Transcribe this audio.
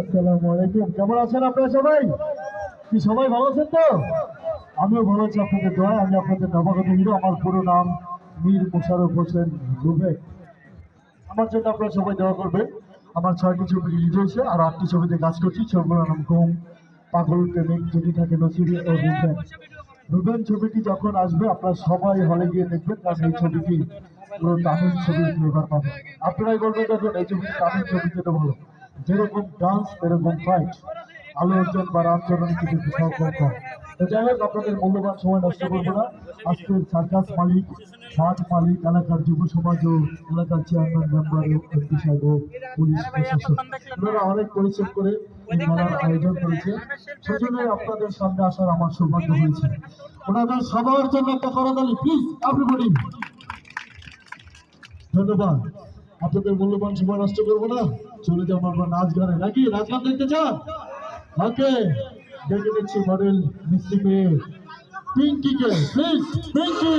আসসালামু আলাইকুম। কেমন আছেন আপনারা সবাই? কি সবাই ভালো আছেন তো? আমিও ভালো আছি আপনাদের দয়া আমি আপনাদের নবাগত হিরো। আমার পুরো নাম মীর মোশারফ হোসেন রুবেক। আমার জন্য আপনারা সবাই দোয়া করবেন। আমার ছয়টি ছবি রিলিজ হয়েছে, আর আটটি ছবিতে কাজ করছি। ছবিগুলোর নাম ঘুম, পাগল, প্রেমিক, যদি থাকে নসিবি ও রুবেন রুবেন ছবিটি যখন আসবে, আপনারা সবাই হলে গিয়ে দেখবেন, কারণ এই ছবিটি পুরো তামিল ছবির ফ্লেভার পাবে। আপনারাই বলবেন দেখুন এই ছবিটি তামিল ছবিতে তো ভালো যেরকম ডান্স এরকম ফাইট আলু অর্জন বা রামচরণ কিছু সহকার কম তো যাই হোক আপনাদের মূল্যবান সময় নষ্ট করব না। আজকে সার্কাস মালিক মাঠ মালিক এলাকার যুব সমাজ ও এলাকার চেয়ারম্যান মেম্বার এমপি সাহেব পুলিশ প্রশাসন ওনারা অনেক পরিশ্রম করে এই মেলার আয়োজন করেছে। সেজন্যই আপনাদের সামনে আসার আমার সৌভাগ্য হয়েছে। ওনাদের সবার জন্য একটা করতালি প্লিজ এভরিবডি ধন্যবাদ। আপনাদের মূল্যবান সময় নষ্ট করব না। চলে যাব আমরা নাচ গানে। নাকি নাচ গান দেখতে চান? ওকে। দেখে দিচ্ছি মডেল মিস্ত্রি মেয়ে পিঙ্কিকে প্লিজ পিঙ্কি!